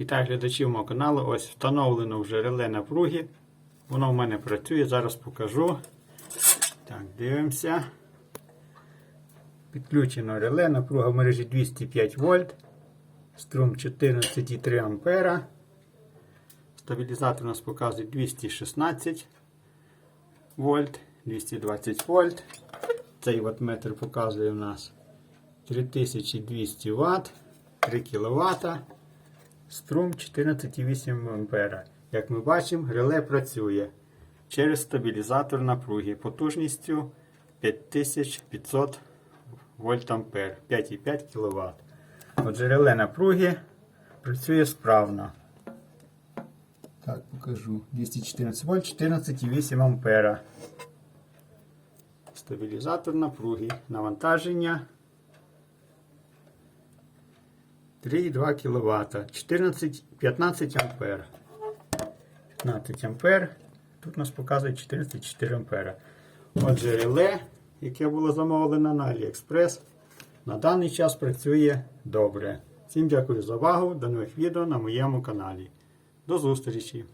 Вітаю глядачів мого каналу. Ось встановлено вже реле напруги. Воно в мене працює, зараз покажу. Так, дивимося. Підключено реле, напруга в мережі 205 вольт, струм 14,3 ампера. Стабілізатор у нас показує 216 вольт, 220 вольт. Цей ваттметр показує у нас 3200 Вт, 3 кВт. Струм 14,8 ампера. Як ми бачимо, реле працює через стабілізатор напруги потужністю 5500 вольт ампер 5,5 кВт. Отже, реле напруги працює справно. Так, покажу. 214 вольт 14,8 ампера. Стабілізатор напруги. Навантаження 3,2 кВт. 14, 15 А. 15 А. Тут нас показує 14,4 ампера. Отже, реле, яке було замовлено на AliExpress, на даний час працює добре. Всім дякую за увагу. До нових відео на моєму каналі. До зустрічі!